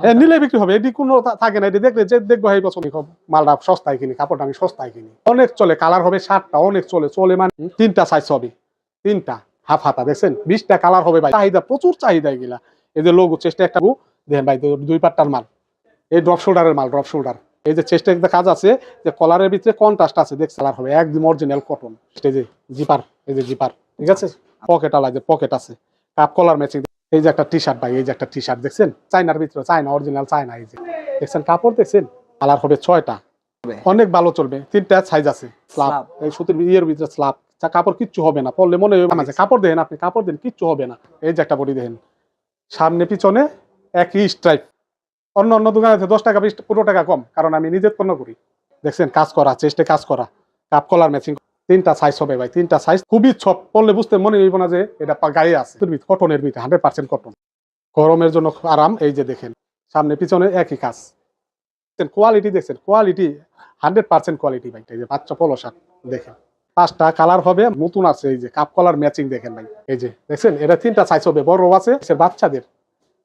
এ নিলে বিক্রি হবে। এটি কোনো থাকে না। এটি দেখলে যে দেখব এই বছর মালটা সস্তায় কিনি কাপড়টা আমি সস্তায় কিনি। অনেক চলে কালার হবে অনেক চলে। চলে মানে তিনটা সাইজ হবে। তিনটা হাফ হাতা দেখছেন? বিশটা কালার হবে ভাই। চাহিদা প্রচুর চাহিদা এগুলা। এই যে লোগো চেষ্টা একটা দেখেন ভাই দুই পাট্টার মাল। এই ড্রপ শোল্ডারের মাল ড্রপ শোল্ডার এই যে চেষ্টা একটা কাজ আছে যে কলারের ভিতরে কন্ট্রাস্ট আছে দেখ কালার হবে একদম অরিজিনাল কটন এই যে জিপার এই যে জিপার ঠিক আছে? পকেট আলা যে পকেট আছে। কাপ কলার ম্যাচিং এই যে একটা টি শার্ট ভাই এই যে একটা টি শার্ট দেখছেন? চাইনার ভিতরে চায়না অরিজিনাল চায়না এই যে। দেখছেন কাপড় দেখছেন? কালার হবে ছয়টা। অনেক ভালো চলবে তিনটা সাইজ আছে স্লাব এই সুতির ইয়ের ভিতরে স্লাব কাপড় কিচ্ছু হবে না পড়লে মনে মাঝে কাপড় দেন আপনি কাপড় দেন কিচ্ছু হবে না। এই যে একটা বডি দেখেন। সামনে পিছনে একই স্ট্রাইপ অন্য অন্য দোকানে দশ টাকা বিশ পনেরো টাকা কম কারণ আমি নিজের পণ্য করি। দেখছেন কাজ করা চেস্টে কাজ করা। কাপ কলার ম্যাচিং তিনটা সাইজ হবে ভাই, তিনটা সাইজ খুবই ছপ পড়লে বুঝতে মনে হইব না যে এটা গায়ে আছে। কটনের ভিতরে হান্ড্রেড পার্সেন্ট কটন গরমের জন্য আরাম, এই যে দেখেন, সামনে পিছনে একই কাজ। কোয়ালিটি দেখছেন কোয়ালিটি হান্ড্রেড পার্সেন্ট কোয়ালিটি ভাই, এই যে বাচ্চা পলো শার্ট দেখেন। পাঁচটা কালার হবে, নতুন আছে, এই যে কাপ কলার ম্যাচিং দেখেন ভাই, এই যে, দেখছেন? এটা তিনটা সাইজ হবে, বড় আছে বাচ্চাদের।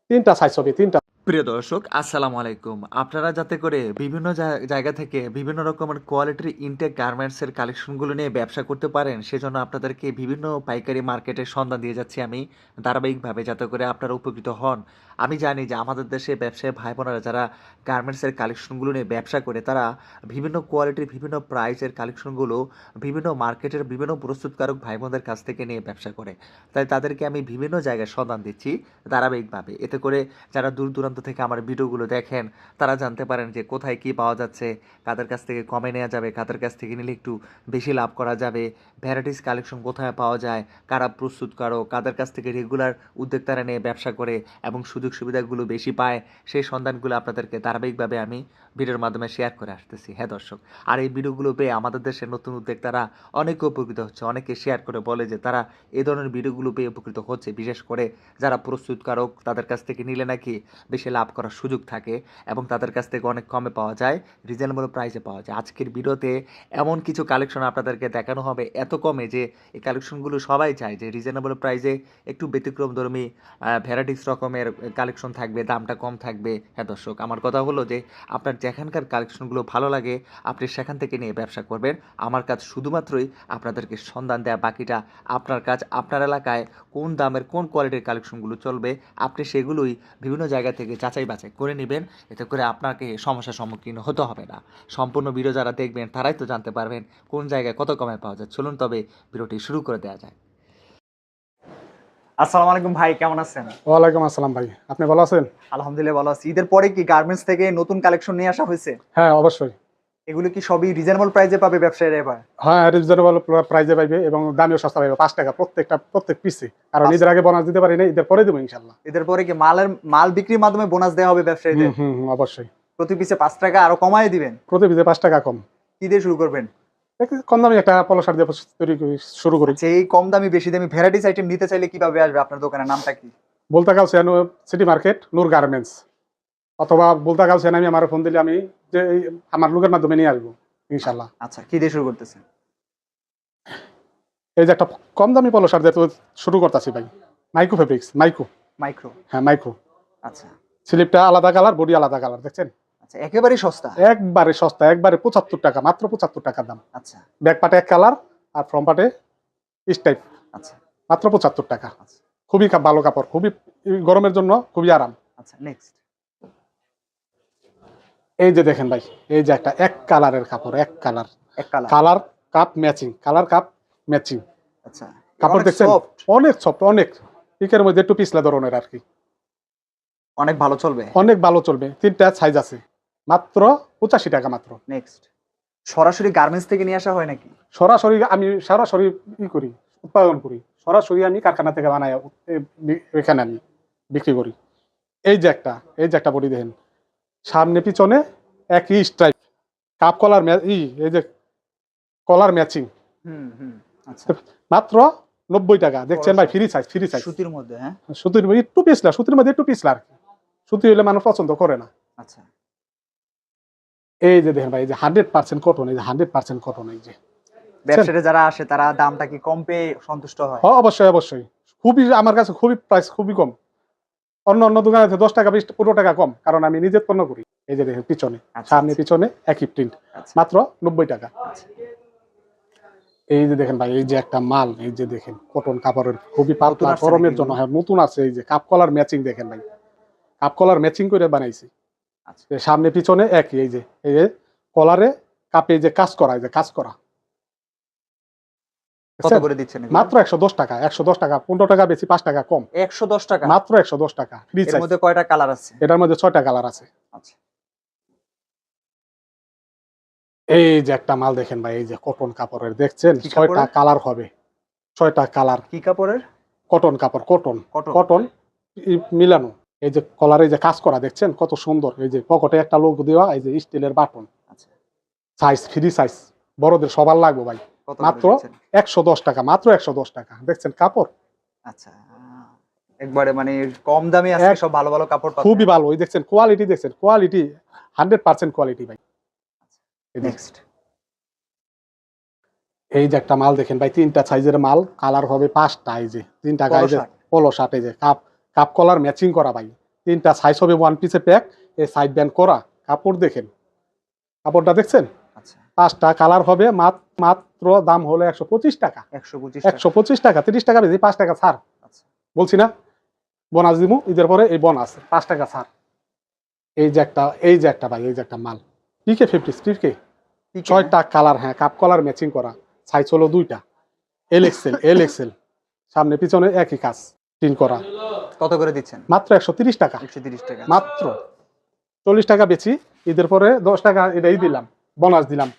তিনটা সাইজ হবে, তিনটা। প্রিয় দর্শক, আসসালামু আলাইকুম। আপনারা যাতে করে বিভিন্ন জায়- জায়গা থেকে বিভিন্ন রকমের কোয়ালিটির ইনটেক গার্মেন্টসের কালেকশনগুলো নিয়ে ব্যবসা করতে পারেন, সেজন্য আপনাদেরকে বিভিন্ন পাইকারি মার্কেটের সন্ধান দিয়ে যাচ্ছি আমি ধারাবাহিকভাবে যাতে করে আপনারা উপকৃত হন। আমি জানি যে আমাদের দেশে ব্যবসায়ী ভাই বোনেরা যারা গার্মেন্টসের কালেকশনগুলো নিয়ে ব্যবসা করে, তারা বিভিন্ন কোয়ালিটির বিভিন্ন প্রাইসের কালেকশনগুলো বিভিন্ন মার্কেটের বিভিন্ন প্রস্তুতকারক ভাই বোনদের কাছ থেকে নিয়ে ব্যবসা করে। তাই তাদেরকে আমি বিভিন্ন জায়গায় সন্ধান দিচ্ছি ধারাবাহিকভাবে। এতে করে যারা দূর দূরান্ত থেকে আমার ভিডিওগুলো দেখেন, তারা জানতে পারেন যে কোথায় কি পাওয়া যাচ্ছে, কাদের কাছ থেকে কমে নেওয়া যাবে, কাদের কাছ থেকে নিলে একটু বেশি লাভ করা যাবে ভ্যারাইটিস কালেকশন কোথায় পাওয়া যায়, কারা প্রস্তুতকারক কাদের কাছ থেকে রেগুলার উদ্যোক্তারা নিয়ে ব্যবসা করে এবং সুযোগ সুবিধাগুলো বেশি পায়, সেই সন্ধানগুলো আপনাদেরকে ধারাবাহিকভাবে আমি ভিডিওর মাধ্যমে শেয়ার করে আসতেছি। হ্যাঁ দর্শক, আর এই ভিডিওগুলো পেয়ে আমাদের দেশের নতুন উদ্যোক্তারা অনেকে উপকৃত হচ্ছে, অনেকে শেয়ার করে বলে যে তারা এই ধরনের ভিডিওগুলো পেয়ে উপকৃত হচ্ছে, বিশেষ করে যারা প্রস্তুতকারক তাদের কাছ থেকে নিলে নাকি বেশি লাভ করার সুযোগ থাকে এবং তাদের কাছ থেকে অনেক কমে পাওয়া যায় রিজনেবল প্রাইসে পাওয়া যায়। আজকের ভিডিওতে এমন কিছু কালেকশন আপনাদেরকে দেখানো হবে এত কমে যে, এই কালেকশনগুলো সবাই চায় যে রিজনেবল প্রাইসে একটু ব্যতিক্রমধর্মী ভ্যারাইটিস রকমের কালেকশন থাকবে, দামটা কম থাকবে। হ্যাঁ দর্শক, আমার কথা হলো যে, আপনার যেখানকার কালেকশনগুলো ভালো লাগে, আপনি সেখান থেকে নিয়ে ব্যবসা করবেন। আমার কাজ শুধুমাত্রই আপনাদেরকে সন্ধান দেয়া, বাকিটা আপনার কাজ, আপনার এলাকায় কোন দামের, কোন কোয়ালিটির কালেকশনগুলো চলবে, আপনি সেগুলোই বিভিন্ন জায়গা থেকে যাচাই বাছাই করে নেবেন এতে করে আপনাকে সমস্যার সম্মুখীন হতে হবে না। সম্পূর্ণ ভিডিও যারা দেখবেন তারাই তো জানতে পারবেন কোন জায়গায় কত কমে পাওয়া যায়। চলুন তবে ভিডিওটি শুরু করে দেওয়া যায় আসসালামু আলাইকুম ভাই কেমন আছেন? ওয়ালাইকুম আসসালাম ভাই আপনি ভালো আছেন? আলহামদুলিল্লাহ ভালো আছি। ঈদের পরে কি গার্মেন্টস থেকে নতুন কালেকশন নিয়ে আসা হয়েছে? হ্যাঁ অবশ্যই। এগুলো কি সবই রিজনেবল প্রাইসে পাবে ব্যবসায়ীরা এবার? হ্যাঁ রিজনেবল প্রাইজে পাইবে এবং দামিও সস্তা পাইবে পাঁচ টাকা প্রত্যেকটা প্রত্যেক পিসে কারণ ঈদের আগে বোনাস দিতে পারি না ঈদের পরে দেবো ইনশাল্লাহ ঈদের পরে কি মালের মাল বিক্রির মাধ্যমে বোনাস দেওয়া হবে ব্যবসায়ীদের? হুম হুম অবশ্যই। প্রতি পিসে পাঁচ টাকা আরও কমায় দিবেন? প্রতি পিসে পাঁচ টাকা কম। কি দিয়ে শুরু করবেন? একটু কম দামি একটা পলো শার্ট দিয়ে তৈরি করি শুরু করি। আচ্ছা এই কম দামি বেশি দামি ভ্যারাইটিস আইটেম নিতে চাইলে কীভাবে আসবে? আপনার দোকানের নামটা কি? বলতে গাল সিটি মার্কেট নূর গার্মেন্টস অথবা বলতে গাল আমি আমার ফোন দিলে আমি যে আমার লোকের মাধ্যমে নিয়ে আসব ইনশাল্লাহ। আচ্ছা কি দিয়ে শুরু করতেছেন? এই যে একটা কম দামি পলো শার্ট দিয়ে শুরু করতেছি ভাই। মাইক্রো ফেব্রিক্স মাইক্রো মাইক্রো হ্যাঁ মাইক্রো আচ্ছা। স্লিপটা আলাদা কালার বডি আলাদা কালার দেখছেন? আচ্ছা একেবারেই সস্তা? একবারে সস্তা একবারে পঁচাত্তর টাকা মাত্র পঁচাত্তর টাকা দাম। আচ্ছা। ব্যাক পাটে এক কালার আর ফ্রম পাটে স্টাইপ আচ্ছা। মাত্র পঁচাত্তর টাকা। আচ্ছা। খুবই ভালো কাপড় খুবই গরমের জন্য খুবই আরাম। আচ্ছা নেক্সট এই যে দেখেন ভাই এই যে একটা এক কালারের কাপড় এক কালার। এক colour. Colour cuff matching colour cuff matching আচ্ছা কাপড় দেখছেন? অনেক সফট অনেক। পিকের মধ্যে একটু পিছলা ধরনের আর কি। অনেক ভালো চলবে। অনেক ভালো চলবে তিনটা সাইজ আছে। মাত্র পঁচাশি টাকা মাত্র। নেক্সট সরাসরি গার্মেন্টস থেকে নিয়ে আসা হয় নাকি? সরাসরি আমি সরাসরি ই করি উৎপাদন করি। সরাসরি আমি কারখানা থেকে বানাই এখানে আমি বিক্রি করি। এই যে একটা এই যে একটা বডি দেখেন। সামনে পিছনে একই স্ট্রাইপ কাপ কলার ই এই যে কলার ম্যাচিং আচ্ছা। মাত্র নব্বই টাকা। দেখছেন ভাই ফ্রি সাইজ ফ্রি সাইজ সুতির মধ্যে হ্যাঁ? সুতির মধ্যে একটু পিছলা সুতির মধ্যে একটু পিছলা আর কি। সুতি হলে মানুষ পছন্দ করে না। আচ্ছা। এই যে দেখেন ভাই এই যে হান্ড্রেড পার্সেন্ট কটন এই যে হান্ড্রেড পার্সেন্ট কটন এই যে। ব্যবসায়ীরা যারা আসে তারা দামটা কি কম পেয়ে সন্তুষ্ট হয়? হ্যাঁ অবশ্যই অবশ্যই। খুবই আমার কাছে খুবই প্রাইস খুবই কম। অন্য অন্য দোকানে আছে দশ টাকা বিশ পনেরো টাকা কম কারণ আমি নিজের পণ্য করি এই যে দেখেন পিছনে আচ্ছা, সামনে আচ্ছা। পিছনে একই প্রিন্ট আচ্ছা। মাত্র নব্বই টাকা। এই যে দেখেন ভাই এই যে একটা মাল এই যে দেখেন কটন কাপড়ের খুবই পাতলা গরমের জন্য? হ্যাঁ নতুন আছে এই যে কাপ কলার ম্যাচিং দেখেন ভাই কাপ কলার ম্যাচিং করে বানাইছি। সামনে পিছনে একই এই যে এই যে কলারে কাপে যে কাজ করা এই যে কাজ করা কত করে দিচ্ছেন মাত্র একশো দশ টাকা টাকা বেশি টাকা কম। একশো দশ টাকা? মাত্র একশো দশ টাকা Free এর মধ্যে কয়টা কালার আছে? এটার মধ্যে ছয়টা কালার আছে। আচ্ছা। এই যে একটা মাল দেখেন ভাই এই যে কটন কাপড়ের দেখছেন? ছয়টা কালার হবে। ছয়টা কালার কি কাপড়ের? কটন কাপড় কটন কটন মিলানো। এই যে কলারে যে কাজ করা দেখছেন? কত সুন্দর। এই যে পকেটে একটা লোক দেওয়া এই যে স্টিলের বাটন। সাইজ ফ্রি সাইজ বড়দের সবার লাগবে ভাই। মাত্র একশো দশ টাকা মাত্র একশো দশ টাকা। দেখছেন কাপড়? আচ্ছা একবারে মানে কম দামে আজকে সব ভালো ভালো কাপড় পাবেন খুবই ভালো। ওই দেখছেন কোয়ালিটি দেখছেন কোয়ালিটি হান্ড্রেড পার্সেন্ট কোয়ালিটি ভাই। এই যে- নেক্সট এই যে একটা মাল দেখেন ভাই তিনটা সাইজের মাল কালার হবে পাঁচটা এই যে। তিনটা শার্ট। পলো শার্ট এই যে। কাপ কাপ কলার ম্যাচিং করা ভাই। তিনটা সাইজ হবে ওয়ান পিসে প্যাক এই সাইড ব্যান্ড করা। কাপড় দেখেন। কাপড়টা দেখছেন? আচ্ছা পাঁচটা কালার হবে মাত- মাত্র দাম হলো একশো পঁচিশ টাকা। একশো পঁচিশ টাকা। তিরিশ টাকা বেশি পাঁচ টাকা ছাড়। আচ্ছা। বলছি না বোনাস দিব ঈদের পরে এই বোনাস পাঁচ টাকা ছাড়। এই যে একটা এই যে একটা ভাই এই যে একটা মাল। পিকে ফিফটি পিকে ছয়টা কালার হ্যাঁ কাপ কলার ম্যাচিং করা। সাইজ হলো দুইটা। এল এক্সেল এল এক্সেল সামনে পিছনে একই কাজ তিন করা। কত করে দিচ্ছেন? মাত্র একশো তিরিশ টাকা। একশো তিরিশ টাকা। মাত্র। চল্লিশ টাকা বেচি ঈদের পরে দশ টাকা এটাই দিলাম। বোনাস দিলাম।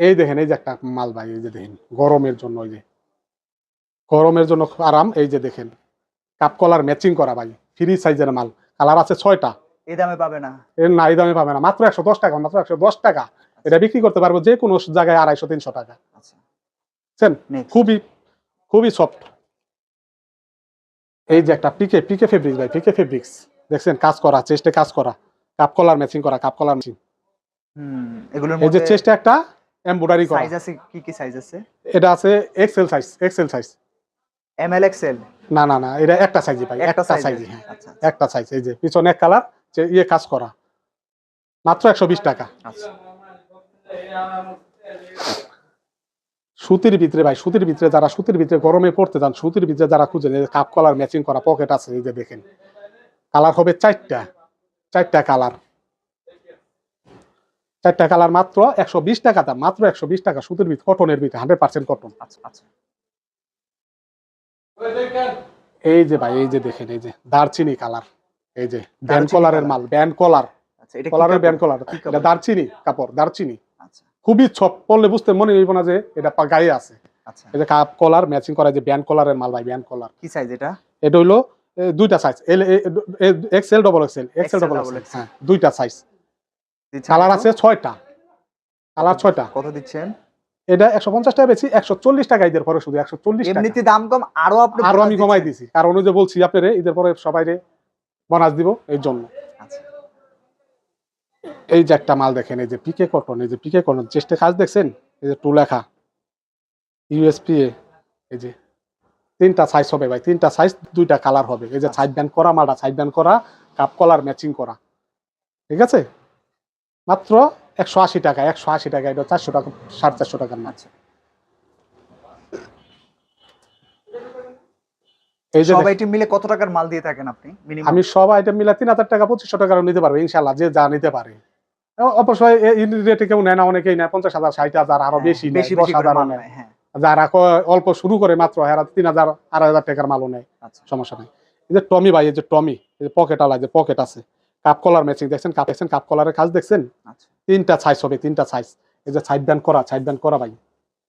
এই দেখেন এই যে একটা মাল ভাই এই যে দেখেন গরমের জন্য এই যে। গরমের জন্য আরাম এই যে দেখেন। কাপ কলার ম্যাচিং করা ভাই ফ্রি সাইজের মাল। কালার আছে ছয়টা। এই দামে পাবে না। এর না এই দামে পাবে না। মাত্র একশো দশ টাকা মাত্র একশো দশ টাকা। এটা বিক্রি করতে পারব যে কোনো জায়গায় আড়াইশো তিনশো টাকা। আচ্ছা। খুবই খুবই সফট এই যে একটা পিকে পিকে ফেব্রিক্স ভাই পিকে ফেব্রিক্স দেখছেন কাজ করা চেস্টে কাজ করা। কাপ কলার ম্যাচিং করা কাপ কলার ম্যাচিং এগুলোর এই যে মধ্যে চেস্টে একটা এমব্রয়ডারি করা। সাইজ আছে কি কি সাইজ আছে? এটা আছে XL size XL size M L XL না না না এটা একটা একটা একটা সাইজ সাইজই হ্যাঁ। আচ্ছা একটা সাইজ এই যে পিছনে এক কালার যে ইয়ে কাজ করা। মাত্র একশো বিশ টাকা। আচ্ছা। সুতির ভিতরে ভাই সুতির ভিতরে যারা সুতির ভিতরে গরমে পড়তে যান সুতির ভিতরে যারা খুঁজেন এই কাপ কলার ম্যাচিং করা পকেট আছে এই যে দেখেন। কালার হবে চারটা চারটা কালার চারটা কালার মাত্র একশো বিশ টাকা দাম মাত্র একশো বিশ টাকা সুতির ভিতরে কটনের ভিতরে হান্ড্রেড পার্সেন্ট কটন আচ্ছা আচ্ছা। এই যে ভাই এই যে দেখেন এই যে দারচিনি কালার এই যে ব্যান্ড কলারের মাল ব্যান্ড কলার। আচ্ছা এটা কি কলারের কাপড়? Band collar. এটা দারচিনি কাপড় দারচিনি। আচ্ছা। খুবই ছপ পড়লে বুঝতে মনে হইব না যে এটা গায়ে আছে। আচ্ছা। এই যে কাপ কলার ম্যাচিং করা যে ব্যান্ড কলারের মাল ভাই ব্যান্ড কলার। কি সাইজ এটা? এটা হইল দুইটা size L XL double XL XL, double XL হ্যাঁ দুইটা সাইজ কালার আছে ছয়টা। কালার ছয়টা। কত দিচ্ছেন? এটা একশো পঞ্চাশ টাকা বেশি একশো চল্লিশ টাকা ঈদের পরে শুধু একশো চল্লিশ টাকা। এমনিতে দাম কম আরও আপনি আরও আমি কমাই। দিছি। কারণ ওই যে বলছি আপনারে ঈদের পরে সবাই বোনাস দিব এই জন্য। আচ্ছা। এই যে একটা মাল দেখেন এই যে পিকে কটন এই যে পিকে কটন চেষ্টা কাজ দেখছেন? এই যে টু লেখা। ইউএসপি এই যে তিনটা সাইজ হবে ভাই তিনটা সাইজ দুইটা কালার হবে। এই যে আচ্ছা। সাইড ব্যান্ড করা মালটা সাইড ব্যান্ড করা কাপ কলার ম্যাচিং করা। ঠিক আছে? মাত্র একশো আশি টাকা একশো আশি টাকা এটা চারশো টাকা সাড়ে চারশো টাকার মাছ এই সব আইটেম মিলে কত টাকার মাল দিয়ে থাকেন আপনি আমি সব আইটেম মিলা তিন হাজার টাকা পঁচিশশো টাকার নিতে পারব ইনশাল্লাহ যে যা নিতে পারে। অ- অবশ্যই রেটে কেউ নেয় না অনেকেই নেয় পঞ্চাশ হাজার ষাট হাজার আরও বেশি হ্যাঁ, বেশি দশ হাজারও নেয়। হ্যাঁ। যারা অল্প শুরু করে মাত্র তিন হাজার আড়াই হাজার টাকার মালও নেয় আচ্ছা। সমস্যা নেই। এই যে টমি ভাই এই যে টমি এই যে পকেট আলা যে পকেট আছে কাপ কলার ম্যাচিং দেখছেন? কাপ দেখছেন? কাপ কলারের কাজ দেখছেন? আচ্ছা। তিনটা সাইজ হবে তিনটা সাইজ এই যে সাইড ব্যান্ড করা সাইড ব্যান্ড করা ভাই।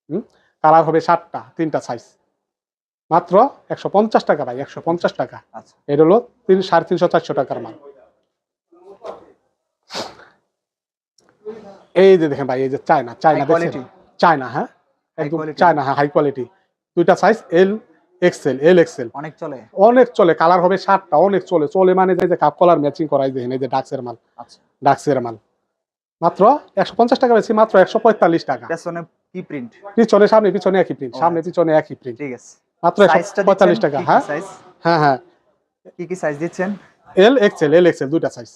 হুম? কালার হবে সাতটা তিনটা সাইজ মাত্র একশো পঞ্চাশ টাকা ভাই একশো পঞ্চাশ টাকা। আচ্ছা। এটা হলো তিন সাড়ে তিনশো চারশো টাকার মাল। এই যে দেখেন ভাই এই যে চায়না চায়না? দেখছেন? চায়না হ্যাঁ? একদম চায়না হ্যাঁ হাই কোয়ালিটি দুইটা size L XL L XL অনেক চলে। অনেক চলে কালার হবে সাতটা অনেক চলে চলে মানে যে কাপ কলার ম্যাচিং করাই দেখেন এই যে ডাক্সের মাল। আচ্ছা। ডাক্সের মাল। মাত্র একশো পঞ্চাশ টাকা বেশি মাত্র একশো পঁয়তাল্লিশ টাকা। পেছনে কি প্রিন্ট পিছনে সামনে পিছনে একই প্রিন্ট সামনে আচ্ছা। পিছনে একই প্রিন্ট ঠিক আছে। মাত্র একশো পঁয়তাল্লিশ টাকা হ্যাঁ? হ্যাঁ হ্যাঁ। কি কি সাইজ দিচ্ছেন? এল এক্সেল এল এক্সেল দুইটা সাইজ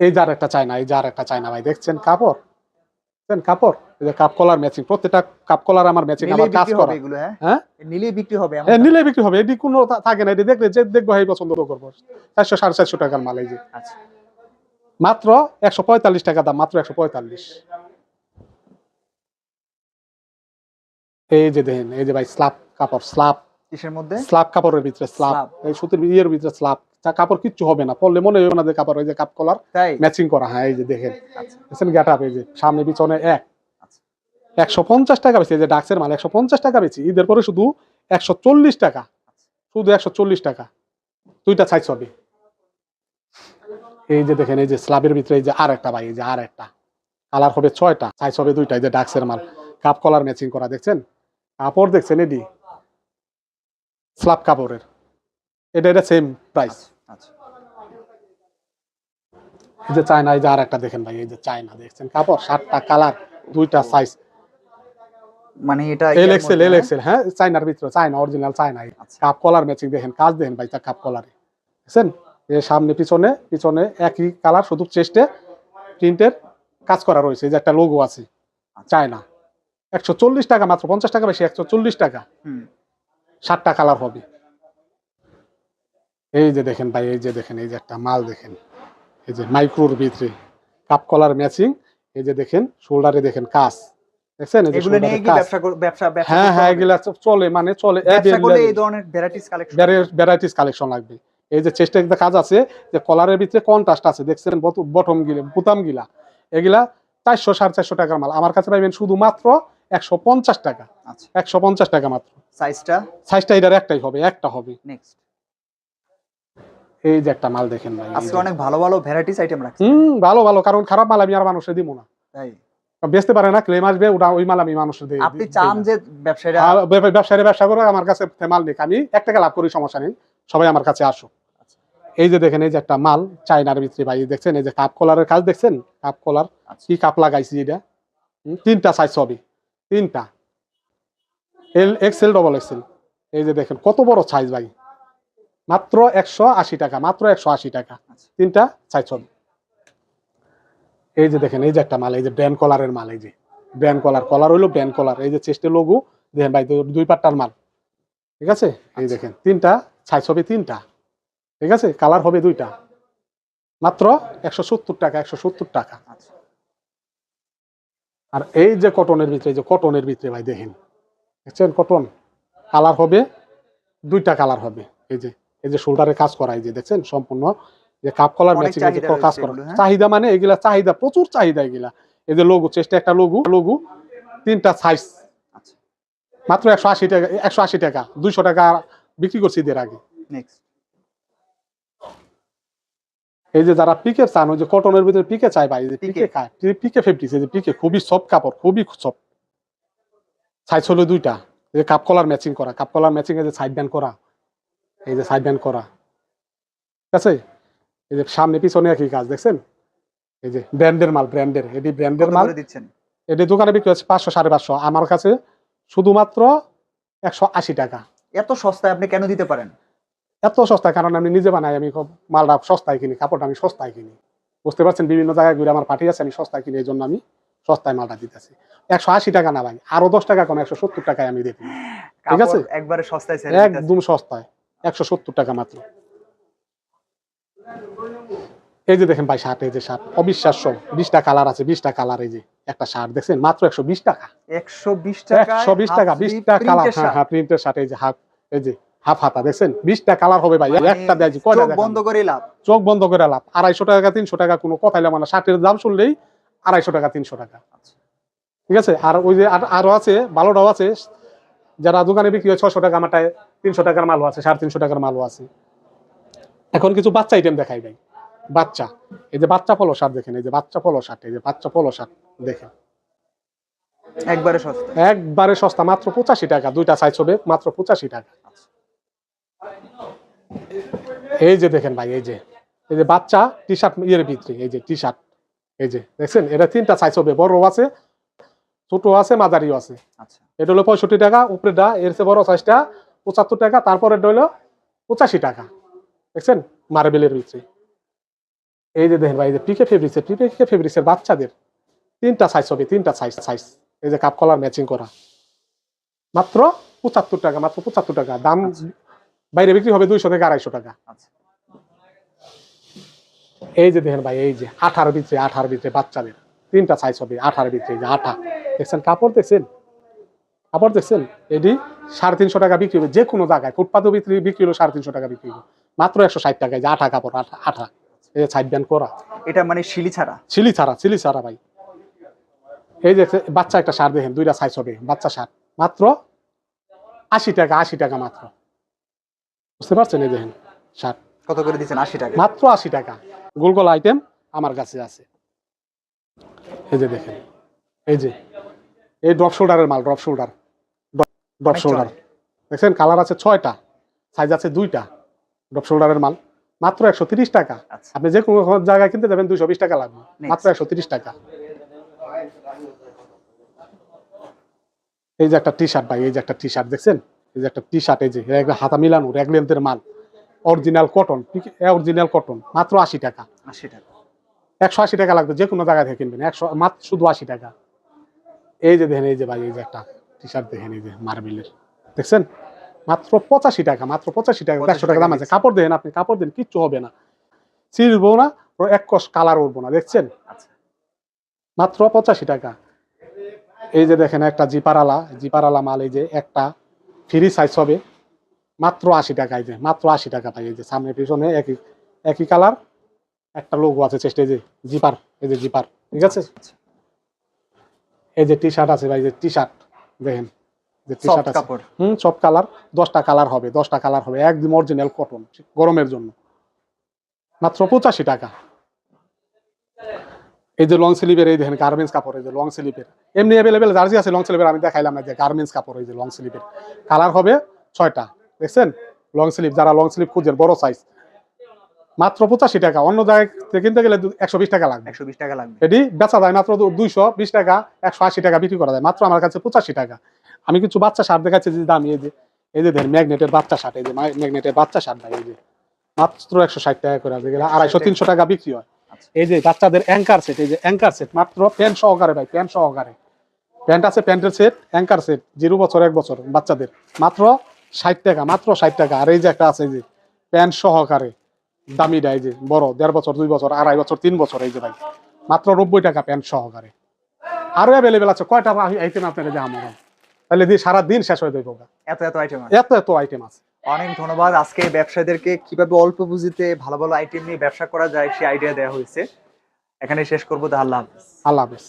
এই যার একটা চায়না এই যার একটা চায়না ভাই দেখছেন কাপড়? দেখছেন কাপড়? যে কাপ কলার ম্যাচিং প্রত্যেকটা কাপ কলার আমার ম্যাচিং আমার কাজ করা। এগুলো হ্যাঁ? হ্যাঁ? বিক্রি হবে হ্যাঁ নিলে বিক্রি হবে এটি কোনো থাকে না এটি দেখলে যে দেখব এই পছন্দ করব। চারশো সাড়ে চারশো টাকার মাল এই যে। আচ্ছা। মাত্র একশো পঁয়তাল্লিশ টাকা দাম মাত্র একশো পঁয়তাল্লিশ। এই যে দেখেন এই যে ভাই স্লাব কাপড় স্লাব কিসের মধ্যে? স্লাব কাপড়ের ভিতরে স্লাব স্লাব। এই সুতির ইয়ের ভিতরে স্লাব তা কাপড় কিচ্ছু হবে না। পড়লে মনে হবে না যে কাপড় ওই যে কাপ কলার ম্যাচিং করা। হ্যাঁ এই যে দেখেন। আচ্ছা। দেখছেন গেট আপ এই যে সামনে পিছনে এক। আচ্ছা। একশো পঞ্চাশ টাকা বেশি। এই যে ডাক্সের মাল একশো পঞ্চাশ টাকা বেশি। ঈদের পরে শুধু একশো চল্লিশ টাকা। শুধু একশো চল্লিশ টাকা। দুইটা সাইজ হবে। এই যে দেখেন এই যে স্লাবের ভিতরে এই যে আর একটা ভাই এই যে আর একটা কালার হবে ছয়টা সাইজ হবে দুইটা। এই যে ডাক্সের মাল কাপ কলার ম্যাচিং করা। দেখছেন? কাপড় দেখছেন এডি? স্লাব কাপড়ের। এটা এটা সেম প্রাইস আচ্ছা এই যে চায়না এই যে আর একটা দেখেন ভাই এই যে চায়না দেখছেন? কাপড় সাতটা কালার দুইটা সাইজ মানে এটা এল এক্সেল এল? এক্সেল হ্যাঁ? চায়নার ভিতরে চায়না অরিজিনাল চায়না। আচ্ছা। কাপ কলার ম্যাচিং দেখেন কাজ দেখেন ভাই তা কাপ কলারে দেখছেন? এই সামনে পিছনে পিছনে একই কালার শুধু চেস্টে প্রিন্টের কাজ করা রয়েছে। এই যে একটা লোগো আছে আচ্ছা। চায়না। একশো চল্লিশ টাকা মাত্র পঞ্চাশ টাকা বেশি একশো চল্লিশ টাকা। হুম। সাতটা কালার হবে। এই যে দেখেন ভাই এই যে দেখেন এই যে একটা মাল দেখেন। এই যে মাইক্রোর ভিতরে কাপ কলার ম্যাচিং এই যে দেখেন শোল্ডারে দেখেন কাজ। দেখছেন? এগুলো নিয়ে কি ব্যবসা ব্যবসা ব্যবসা হ্যাঁ হ্যাঁ হবে? চলে মানে চলে এই ধরনের ভ্যারাইটিস কালেকশন ভ্যারাইটিস কালেকশন লাগবে। এই যে চেষ্টা একটা কাজ আছে যে কলারের ভিতরে কন্ট্রাস্ট আছে দেখছেন? বটম গিলা বুতাম গিলা। এগুলা চারশো সাড়ে চারশো টাকার মাল। আমার কাছে পাইবেন শুধুমাত্র একশো পঞ্চাশ টাকা। আচ্ছা। একশো পঞ্চাশ টাকা মাত্র। সাইজটা সাইজটা এটার একটাই হবে একটা হবে। নেক্সট এই যে একটা মাল দেখেন ভাই আজকে অনেক ভালো ভালো ভ্যারাইটিস আইটেম রাখছে হুম ভালো ভালো কারণ খারাপ মাল আমি আর মানুষে দিব না। তাই? বেচতে পারে না ক্লেম আসবে ওটা ওই মাল আমি মানুষের দিই আপনি চান যে ব্যবসায়ীরা ব্যবসায়ী ব্যবসা করে আমার কাছে মাল নিক। আমি এক টাকা লাভ করি সমস্যা নেই। সবাই আমার কাছে আসো আচ্ছা। এই যে দেখেন এই যে একটা মাল চাইনার ভিতরে ভাই দেখছেন এই যে কাপ কলারের কাজ দেখছেন? কাপ কলার আচ্ছা। কি কাপ লাগাইছি এটা? তিনটা সাইজ হবে। তিনটা। এল এক্সেল ডবল এক্সেল এই যে দেখেন কত বড় সাইজ ভাই। মাত্র একশো আশি টাকা মাত্র একশো আশি টাকা। আচ্ছা। তিনটা হবে এই যে দেখেন এই যে একটা মাল এই যে ব্র্যান্ড কলারের মাল এই যে। ব্র্যান্ড কলার কলার হইল ব্র্যান্ড কলার এই যে চেস্টে লোগো। দেখেন ভাই দুই পাট্টার মাল। ঠিক আছে? এই আচ্ছা। দেখেন তিনটা হবে তিনটা। ঠিক আছে? কালার হবে দুইটা। মাত্র একশো সত্তর টাকা একশো সত্তর টাকা। আচ্ছা। আর এই যে কটনের ভিতরে এই যে কটনের ভিতরে ভাই দেখেন। দেখছেন কটন? কালার হবে দুইটা কালার হবে। এই যে এই যে শোল্ডারে কাজ করা এই যে দেখছেন সম্পূর্ণ যে কাপ কলার ম্যাচিং কাজ করা। হ্যাঁ? চাহিদা মানে এগুলা চাহিদা প্রচুর চাহিদা এগুলা। এই যে লোগো চেষ্টা একটা লোগো লোগো তিনটা সাইজ আচ্ছা। মাত্র একশো আশি টাকা একশো আশি টাকা দুইশো টাকা বিক্রি করছি এদের আগে। নেক্সট এই যে যারা পিকে চান ওই যে কটনের ভিতরে পিকে চাই ভাই যে পিকে। খায় পিকে ফেব্রিক্স এই যে পিকে খুবই সফট কাপড় খুবই সফট সাইজ হলো দুইটা এই যে কাপ কলার ম্যাচিং করা কাপ কলার ম্যাচিং এই যে সাইড ব্যান্ড করা। এই যে সাইড ব্যান্ড করা। ঠিক আছে? এই যে সামনে পিছনে একই কাজ দেখছেন? এই যে ব্র্যান্ডের মাল ব্র্যান্ডের এটি ব্র্যান্ডের মাল। দিচ্ছেন? এটি দোকানে বিক্রি হচ্ছে পাঁচশো সাড়ে পাঁচশো। আমার কাছে শুধুমাত্র একশো আশি টাকা। এত সস্তায় আপনি কেন দিতে পারেন? এত সস্তা কারণ আমি নিজে বানাই আমি খুব মালটা সস্তায় কিনি কাপড়টা আমি সস্তায় কিনি। বুঝতে পারছেন? বিভিন্ন জায়গায় ঘুরে আমার পাঠিয়ে আছে আমি সস্তায় কিনি এই জন্য আমি সস্তায় মালটা দিতেছি। একশো আশি টাকা না ভাই আরও দশ টাকা কম একশো সত্তর টাকায় আমি দিতে ঠিক আছে। একবারে সস্তায় একদম সস্তায়। একশো সত্তর টাকা মাত্র। এই যে দেখেন ভাই শার্ট এই যে শার্ট অবিশ্বাস্য। বিশটা কালার আছে বিশটা কালার এই যে একটা শার্ট দেখছেন? মাত্র একশো বিশ টাকা। একশো বিশ টাকা একশো বিশ টাকা বিশটা কালার হ্যাঁ হ্যাঁ প্রিন্টের শার্ট এই যে হাফ এই যে হাফ হাতা দেখছেন? বিশটা কালার হবে ভাই একটা দেয় কয়টা মানে বন্ধ করে লাভ। চোখ বন্ধ করে লাভ। আড়াইশো টাকা তিনশো টাকা কোনো কথাই মানে শার্টের দাম শুনলেই আড়াইশো টাকা তিনশো টাকা। আচ্ছা। ঠিক আছে? আর ওই যে আর- আরও আছে ভালোটাও আছে যারা দোকানে বিক্রি হয় ছশো টাকা আমারটায় তিনশো টাকার মালও আছে সাড়ে তিনশো টাকার মালও আছে। এখন কিছু বাচ্চা আইটেম দেখাই ভাই। বাচ্চা। এই যে বাচ্চা পলো শার্ট দেখেন এই যে বাচ্চা পলো শার্ট এই যে বাচ্চা পলো শার্ট দেখেন। একবারে সস্তা। একবারে সস্তা মাত্র পঁচাশি টাকা দুইটা সাইজ হবে মাত্র পঁচাশি টাকা। এই যে দেখেন ভাই এই যে। এই যে বাচ্চা টি শার্ট ইয়ের ভিতরে এই যে টি শার্ট এই যে দেখছেন? এটা তিনটা সাইজ হবে বড় আছে ছোট আছে মাঝারিও আছে। আচ্ছা। এটা হলো পঁয়ষট্টি টাকা উপরেটা এর চেয়ে বড় সাইজটা পঁচাত্তর টাকা তারপরে হলো পঁচাশি টাকা। দেখছেন? মার্বেলের ভিতরে এই যে দেখেন ভাই এই যে পিকে ফেব্রিক্সের পিকে ফেব্রিক্সের বাচ্চাদের তিনটা সাইজ হবে তিনটা সাইজ সাইজ এই যে কাপ কলার ম্যাচিং করা। মাত্র পঁচাত্তর টাকা মাত্র পঁচাত্তর টাকা। দাম বাইরে বিক্রি হবে দুইশো থেকে আড়াইশো টাকা। আচ্ছা। এই যে দেখেন ভাই এই যে আঠার ভিতরে আঠার ভিতরে বাচ্চাদের। তিনটা সাইজ হবে আঠার ভিতরে যে আঠা। দেখছেন কাপড় দেখছেন? কাপড় দেখছেন? এটি সাড়ে তিনশো টাকা বিক্রি হবে যে কোনো জায়গায়। ফুটপাতও বিক্রি বিক্রি হলো সাড়ে তিনশো টাকা বিক্রি হবে। মাত্র একশো ষাট টাকায় যে আঠা কাপড় আঠা আঠা। এই যে সাইড ব্যান্ড করা। এটা মানে শিলি ছাড়া? শিলি ছাড়া শিলি ছাড়া ভাই। এই যে বাচ্চা একটা সার দেখেন দুইটা সাইজ হবে বাচ্চা সার। মাত্র আশি টাকা আশি টাকা মাত্র। বুঝতে পারছেন এই দেখেন সার? কত করে দিচ্ছেন? আশি টাকা। মাত্র আশি টাকা। গোল গোল আইটেম আমার কাছে আছে। এই যে দেখেন এই যে এই ড্রপ শোল্ডারের মাল ড্রপ শোল্ডার ড্রপ শোল্ডার দেখছেন কালার আছে ছয়টা সাইজ আছে দুইটা ড্রপ শোল্ডারের মাল। মাত্র একশো তিরিশ টাকা। আচ্ছা। আপনি যে কোনো জায়গায় কিনতে যাবেন দুইশো বিশ টাকা লাগবে। মাত্র একশো তিরিশ টাকা। এই যে একটা টি শার্ট ভাই এই যে একটা টি শার্ট দেখছেন? এই যে একটা টি শার্ট এই যে একটা হাতা মিলানো রেগ লেন্থের মাল। অরিজিনাল কটন অরিজিনাল কটন মাত্র আশি টাকা। আশি টাকা। একশো আশি টাকা লাগবে যে কোনো জায়গা থেকে কিনবেন একশো মাত্র শুধু আশি টাকা। এই যে দেখেন এই যে ভাই এই যে একটা টি শার্ট দেখেন এই যে মার্বেলের। দেখছেন? মাত্র পঁচাশি টাকা মাত্র পঁচাশি টাকা একশো টাকা দাম আছে। কাপড় দেখেন আপনি কাপড় দেন কিচ্ছু হবে না। ছিঁড়বো না এক কষ কালার উঠবো না দেখছেন? আচ্ছা। মাত্র পঁচাশি টাকা। এই যে দেখেন একটা জিপারালা জিপারালা মাল এই যে একটা ফ্রি সাইজ হবে। মাত্র আশি টাকা এই যে মাত্র আশি টাকা পাই এই যে সামনে পিছনে একই একই কালার একটা লোগো আছে চেষ্টা এই যে জিপার এই যে জিপার। ঠিক আছে? এই যে টি শার্ট আছে ভাই যে টি শার্ট দেখেন যে টি শার্ট আছে। কাপড়। হুম সব কালার দশটা কালার হবে দশটা কালার হবে একদম অরিজিনাল কটন গরমের জন্য। মাত্র পঁচাশি টাকা। এই যে লং স্লিপের এই দেখেন গার্মেন্টস কাপড় এই যে লং স্লিপের এমনি অ্যাভেলেবেল জার্সি আছে লং স্লিপের আমি দেখাইলাম না যে গার্মেন্টস কাপড় এই যে লং স্লিপের কালার হবে ছয়টা দেখছেন? লং স্লিপ যারা লং স্লিপ খুঁজেন বড় সাইজ মাত্র পঁচাশি টাকা। অন্য জায়গায় কিনতে গেলে একশো বিশ টাকা লাগবে। একশো বিশ টাকা লাগবে। এটি বেচা যায় মাত্র দুইশো বিশ টাকা একশো আশি টাকা বিক্রি করা যায়। মাত্র আমার কাছে পঁচাশি টাকা। আমি কিছু বাচ্চা শার্ট দেখাচ্ছি যে দাম এই যে এই যে ম্যাগনেটের বাচ্চা শার্ট এই যে ম্যাগনেটের বাচ্চা শার্ট ভাই এই যে। মাত্র একশো ষাট টাকা করে যেগুলো আড়াইশো তিনশো টাকা বিক্রি হয়। আচ্ছা। এই যে বাচ্চাদের অ্যাঙ্কার সেট এই যে অ্যাঙ্কার সেট মাত্র প্যান্ট সহকারে ভাই প্যান্ট সহকারে। প্যান্ট আছে প্যান্টের সেট অ্যাঙ্কার সেট জিরো বছর এক বছর বাচ্চাদের। মাত্র ষাট টাকা মাত্র ষাট টাকা। আর এই যে একটা আছে এই যে প্যান্ট সহকারে। দামিটা এই যে বড় দেড় বছর দুই বছর আড়াই বছর তিন বছর এই যে ভাই। মাত্র নব্বই টাকা প্যান্ট সহকারে। আরও অ্যাভেলেবেল আছে কয়টা আইটেম আপনারা যে আমার তাহলে দিয়ে সারা দিন শেষ হয়ে যাবে এত এত আইটেম আছে। এত এত আইটেম আছে। অনেক ধন্যবাদ। আজকে ব্যবসায়ীদেরকে কীভাবে অল্প পুঁজিতে ভালো ভালো আইটেম নিয়ে ব্যবসা করা যায় সেই আইডিয়া দেওয়া হয়েছে। এখানে শেষ করব আল্লাহ হাফিজ। আল্লাহ হাফেজ।